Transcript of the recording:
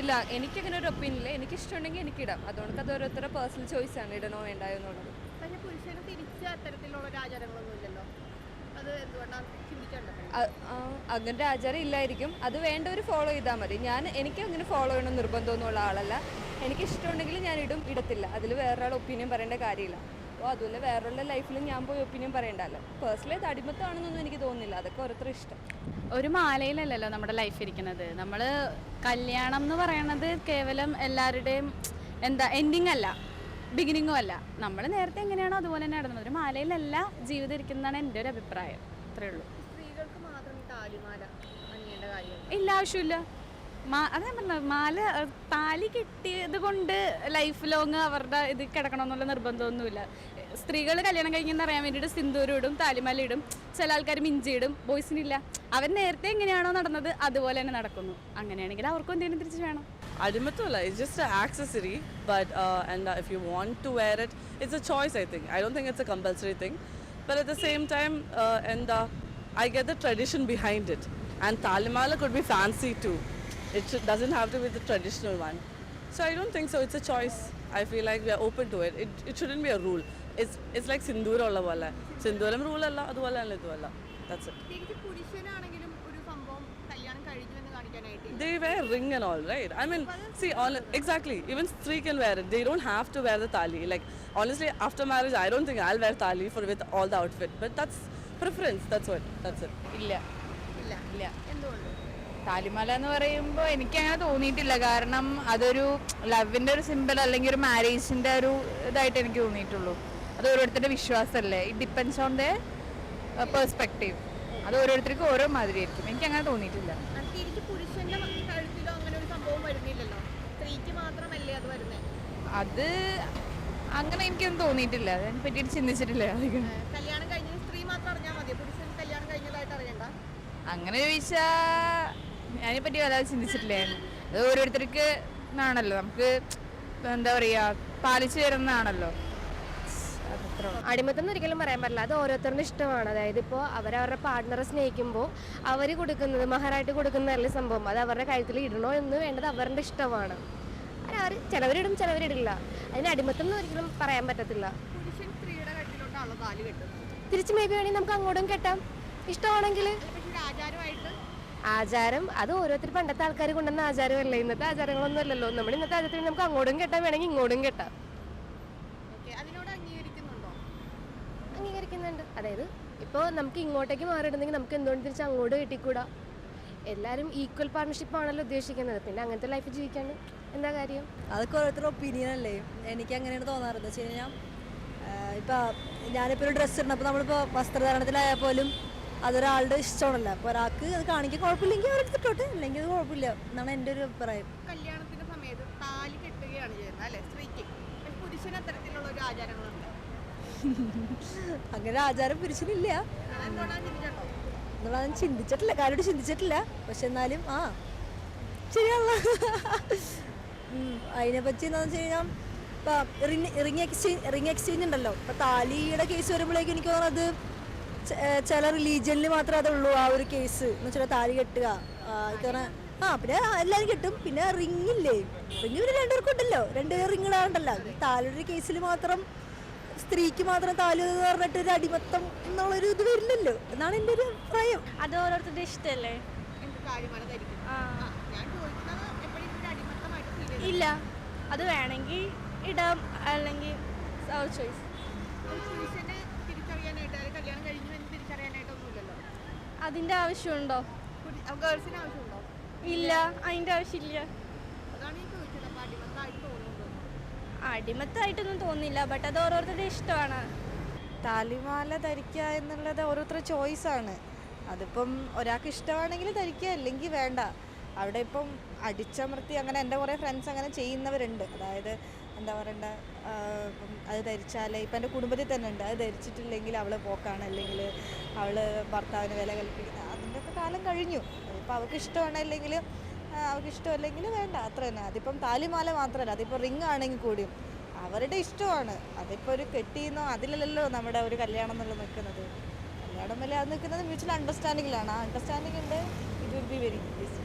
ഇല്ല എനിക്കങ്ങനെ ഒരു ഒപ്പീനിയൻ ഇല്ല. എനിക്ക് ഇഷ്ടമുണ്ടെങ്കിൽ എനിക്ക് ഇടാം അതുകൊണ്ട് അത് ഓരോരുത്തരുടെ പേഴ്സണൽ ചോയ്സ് ആണ് ഇടണോ വേണ്ടായോ എന്നുള്ളത്. പക്ഷെ പുരുഷന് തിരിച്ച് അത്തരത്തിലുള്ള ഒരു ആചാരങ്ങളൊന്നും ഇല്ലല്ലോ? അത് എന്തുകൊണ്ടാണ് ആചാരം ഇല്ലായിരിക്കും. അത് വേണ്ടവർ ഫോളോ ചെയ്താൽ മതി. ഞാൻ എനിക്ക് അങ്ങനെ ഫോളോ ചെയ്യണം നിർബന്ധമൊന്നുമുള്ള ആളല്ല. എനിക്ക് ഇഷ്ടമുണ്ടെങ്കിൽ ഞാൻ ഇടും ഇടത്തില്ല. അതിൽ വേറൊരാൾ ഒപ്പീനിയൻ പറയേണ്ട കാര്യമില്ല. അപ്പോൾ അതുപോലെ വേറൊരു ലൈഫിലും ഞാൻ പോയി ഒപ്പീനിയൻ പറയണ്ടല്ലോ. പേഴ്സണലി അത് അടിമത്തമാണെന്നൊന്നും എനിക്ക് തോന്നുന്നില്ല. അതൊക്കെ ഓരോരുത്തർ ഇഷ്ടം. ഒരു മാലയിലല്ലല്ലോ നമ്മുടെ ലൈഫ് ഇരിക്കുന്നത്. നമ്മൾ കല്യാണം എന്ന് പറയണത് കേവലം എല്ലാവരുടെയും എന്താ എൻഡിങ് അല്ല ബിഗിനിങ്ങും അല്ല. നമ്മൾ നേരത്തെ എങ്ങനെയാണോ അതുപോലെ തന്നെ നടന്നത്. ഒരു മാലയിലല്ല ജീവിതം ഇരിക്കുന്നതാണ് എന്റെ ഒരു അഭിപ്രായം. അത്രേ ഉള്ളൂ. സ്ത്രീകൾക്ക് മാത്രം താലിമാല ഇല്ല ആവശ്യമില്ല. അത് മാല താലി കിട്ടിയത് കൊണ്ട് ലൈഫ് ലോങ് അവരുടെ ഇത് കിടക്കണമെന്നുള്ള നിർബന്ധമൊന്നുമില്ല. സ്ത്രീകൾ കല്യാണം കഴിഞ്ഞെന്ന് അറിയാൻ വേണ്ടിയിട്ട് ഇടും താലിമാല ഇടും ചില ആൾക്കാർ മിഞ്ചി ഇടും ബോയ്സിനില്ല. അവർ നേരത്തെ എങ്ങനെയാണോ നടന്നത് അതുപോലെ തന്നെ നടക്കുന്നു. അങ്ങനെയാണെങ്കിൽ അവർക്കും എന്തെങ്കിലും തിരിച്ച് വേണം. അടിമത്തമല്ല ഇറ്റ് ജസ്റ്റ് ആക്സസറി ബട്ട് എന്താ if you want to wear it it's a choice I think I do think it's a compulsory thing but at the same time എന്താ I get the tradition behind it and താലിമാല could be fancy And Talimala could be fancy too. It should, doesn't have to be the traditional one. So I don't think so. It's a choice. I feel like we are open to it. It, it shouldn't be a rule. It's it's like Sindhura ulla പോലെ സിന്ദൂരം rule അല്ല അതുപോലെ അല്ല ഇതുമല്ല that's it തിരിച്ച് പുരുഷനാണെങ്കിലും ഒരു സംഭവം കല്യാണം കഴിഞ്ഞു എന്ന് കാണിക്കാനായിട്ട് They wear ring and all, right? I mean, see, all, exactly. Even three can wear it. They don't have to wear the tali. Like honestly, after marriage, I don't think I'll wear tali for with all the outfit. But that's preference. That's what. That's it. ഇല്ല ഇല്ല ഇല്ല എന്തുകൊണ്ട് താലിമല എന്ന് പറയുമ്പോൾ എനിക്ക് അങ്ങനെ തോന്നിയിട്ടില്ല. കാരണം അതൊരു ലവിന്റെ ഒരു സിമ്പിൾ അല്ലെങ്കിൽ ഒരു മാരേജിന്റെ ഒരു ഇതായിട്ട് എനിക്ക് തോന്നിയിട്ടുള്ളൂ. അത് ഓരോരുത്തരുടെ വിശ്വാസമല്ലേ it depends on the perspective അത് ഓരോരുത്തർക്കും ഓരോ മാതിരി ആയിരിക്കും എനിക്ക് അങ്ങനെ തോന്നിയിട്ടില്ല അത് അങ്ങനെ എനിക്കൊന്നും തോന്നിയിട്ടില്ല. അതിനെ പറ്റിയിട്ട് ചിന്തിച്ചിട്ടില്ല അധികം. കല്യാണം കഴിഞ്ഞ സ്ത്രീ മാത്രം അറിഞ്ഞാൽ മതി പുരുഷൻ കല്യാണം കഴിഞ്ഞതായിട്ട് അറിയണ്ട? അങ്ങനെ ചോദിച്ചാൽ അതിനെപ്പറ്റി വല്ലാതെ ചിന്തിച്ചിട്ടില്ലേ. അത് ഓരോരുത്തർക്ക് ആണല്ലോ നമുക്ക് എന്താ പറയുക പാലിച്ചു തരുന്നതാണല്ലോ. അതത്ര അടിമത്തം ഒരിക്കലും പറയാൻ പറ്റില്ല. അത് ഓരോരുത്തരുടെ ഇഷ്ടമാണ്. അതായത് ഇപ്പോൾ അവരവരുടെ പാർട്ട്ണറെ സ്നേഹിക്കുമ്പോൾ അവർ കൊടുക്കുന്നത് മഹാനായിട്ട് കൊടുക്കുന്നതല്ല സംഭവം? അത് അവരുടെ കഴുത്തിൽ ഇടണോ എന്ന് വേണ്ടത് അവരുടെ ഇഷ്ടമാണ്. അവർ ചിലവരിടും ചിലവരിടില്ല. അതിന് അടിമത്തം എന്ന് ഒരിക്കലും പറയാൻ പറ്റത്തില്ല. തിരിച്ചു മേക്കുകയാണെങ്കിൽ നമുക്ക് അങ്ങോട്ടും കെട്ടാം. ഇഷ്ടമാണെങ്കിൽ അത് പക്ഷെ ഒരു ആചാരമായിട്ട് ആചാരം അത് ഓരോരുത്തർ പണ്ടത്തെ ആൾക്കാർ കൊണ്ടുവന്ന ആചാരമല്ല? ഇന്നത്തെ ആചാരങ്ങളൊന്നും അല്ലല്ലോ നമ്മൾ ഇന്നത്തെ ആചാരത്തിൽ നമുക്ക് അങ്ങോട്ടും കെട്ടാം വേണമെങ്കിൽ ഇങ്ങോട്ടും കെട്ടാം. ഓക്കെ അതിനോട് അംഗീകരിക്കുന്നുണ്ടോ? അംഗീകരിക്കുന്നുണ്ട്. അതായത് ഇപ്പോൾ നമുക്ക് ഇങ്ങോട്ടേക്ക് മാറിയിടുന്നെങ്കിൽ നമുക്ക് എന്തുകൊണ്ട് തിരിച്ച് അങ്ങോട്ട് കിട്ടിക്കൂടാ? എല്ലാവരും ഈക്വൽ പാർട്ണർഷിപ്പ് ആണല്ലോ ഉദ്ദേശിക്കുന്നത്. പിന്നെ അങ്ങനത്തെ ലൈഫ് ജീവിക്കാണ്ട് എന്താ കാര്യം? അതൊക്കെ ഓരോരുത്തരുടെ ഒപ്പീനിയൻ അല്ലേ? എനിക്ക് അങ്ങനെയാണ് തോന്നാറ് എന്ന് വെച്ച് കഴിഞ്ഞാൽ ഇപ്പൊ ഞാനിപ്പോൾ ഒരു ഡ്രസ്സ് ഇടണം അപ്പോൾ നമ്മളിപ്പോൾ വസ്ത്രധാരണത്തിലായാൽ പോലും അതൊരാളുടെ ഇഷ്ടമാണല്ലോ. അപ്പോൾ ഒരാൾക്ക് അത് കാണിക്കാൻ കുഴപ്പമില്ലെങ്കിൽ അവരെടുത്തിട്ടോട്ടെ അല്ലെങ്കിൽ അത് കുഴപ്പമില്ല എന്നാണ് എന്റെ ഒരു അഭിപ്രായം. കല്യാണത്തിന്റെ സമയത്ത് താലി കെട്ടുകയാണ് ചെയ്യുന്നത് അല്ലേ? സ്ത്രീക്ക്. പുരുഷന് അത്തരത്തിലുള്ള ഒരു ആചാരങ്ങളുണ്ട്. അങ്ങനെ ആചാരം പുരുഷനില്ല. എന്നുള്ളത് ചിന്തിച്ചിട്ടില്ല. കാര്യമായിട്ട് ചിന്തിച്ചിട്ടില്ല. പക്ഷെ എന്നാലും ആ ശരിയാണല്ലോ. അതിനെ അതിനെപ്പറ്റി എന്താണെന്ന് വെച്ച് കഴിഞ്ഞാൽ ഇപ്പം റിങ് എക്സ്ചേഞ്ച് റിങ് എക്സ്ചേഞ്ച് ഉണ്ടല്ലോ. ഇപ്പം താലിയുടെ കേസ് വരുമ്പോഴേക്കും എനിക്ക് തോന്നുന്നത് ചില റിലീജിയനിൽ മാത്രമേ അതുള്ളൂ ആ ഒരു കേസ് എന്ന് വെച്ചാൽ താലി കെട്ടുക. ആ, ആ പിന്നെ എല്ലാവരും കിട്ടും. പിന്നെ റിങ് ഇല്ലേ? റിങ് പിന്നെ രണ്ടുപേർക്കും ഉണ്ടല്ലോ. രണ്ടുപേർ റിങ്ങുകളാണ്ടല്ലോ താലിയുടെ കേസിൽ മാത്രം സ്ത്രീക്ക് മാത്രം താലി എന്ന് പറഞ്ഞിട്ട് ഒരു അടിമത്തം എന്നുള്ളൊരു ഇത് വരില്ലല്ലോ എന്നാണ് എന്റെ ഒരു അഭിപ്രായം അത് ഓരോരുത്തരുടെ ഇഷ്ടമല്ലേ എന്ത് കാര്യമാണ് ധരിക്കുന്നത് ആ, ഞാൻ ചോദിക്കുന്നത് എപ്പോഴും ഒരു അടിമത്തമായിട്ട് ഫീൽ ചെയ്തു ഇല്ല. അത് വേണമെങ്കിൽ ഇടാം. അല്ലെങ്കിൽ ചോയ്സ് കല്യാണം കഴിഞ്ഞു എന്ന് തിരിച്ചറിയാനായിട്ടൊന്നുമില്ലല്ലോ? അതിന്റെ ആവശ്യമുണ്ടോ? ഗേൾസിന് ആവശ്യമുണ്ടോ? ഇല്ല അതിന്റെ ആവശ്യമില്ല. അതാണ് ഈ ചോദിച്ചത്. അപ്പൊ അടിമത്തമായിട്ട് തോന്നുന്നുണ്ടോ അടിമത്തായിട്ടൊന്നും തോന്നില്ല ബട്ട് അത് ഓരോരുത്തരുടെ ഇഷ്ടമാണ്. താലിമാല ധരിക്കുക എന്നുള്ളത് ഓരോരുത്തരുടെ ചോയ്സാണ്. അതിപ്പം ഒരാൾക്ക് ഇഷ്ടമാണെങ്കിൽ ധരിക്കുക അല്ലെങ്കിൽ വേണ്ട. അവിടെ ഇപ്പം അടിച്ചമർത്തി അങ്ങനെ എന്റെ കുറേ ഫ്രണ്ട്സ് അങ്ങനെ ചെയ്യുന്നവരുണ്ട്. അതായത് എന്താ പറയണ്ട അത് ധരിച്ചാൽ ഇപ്പം എന്റെ കുടുംബത്തിൽ തന്നെ ഉണ്ട്. അത് ധരിച്ചിട്ടില്ലെങ്കിൽ അവൾ പോക്കാണ്. അല്ലെങ്കിൽ അവൾ ഭർത്താവിന് വില കൽപ്പിക്കുന്ന അതിന്റെയൊക്കെ കാലം കഴിഞ്ഞു. ഇപ്പം അവൾക്ക് ഇഷ്ടമാണ് അല്ലെങ്കിൽ അവൾക്ക് ഇഷ്ടമല്ലെങ്കിൽ വേണ്ട. അത്ര തന്നെ. അതിപ്പം താലിമാല മാത്രമല്ല. അതിപ്പോൾ റിങ് ആണെങ്കിൽ കൂടിയും അവരുടെ ഇഷ്ടമാണ്. അതിപ്പോൾ ഒരു കെട്ടിയെന്നോ അതിലല്ലല്ലോ നമ്മുടെ ഒരു കല്യാണം എന്നുള്ളത് നിൽക്കുന്നത്. കല്യാണം വല്ല അത് നിൽക്കുന്നത് മ്യൂച്വൽ അണ്ടർസ്റ്റാൻഡിങ്ങിലാണ് ആ അണ്ടർസ്റ്റാൻഡിംഗ് ഉണ്ട്. It will be very. Easy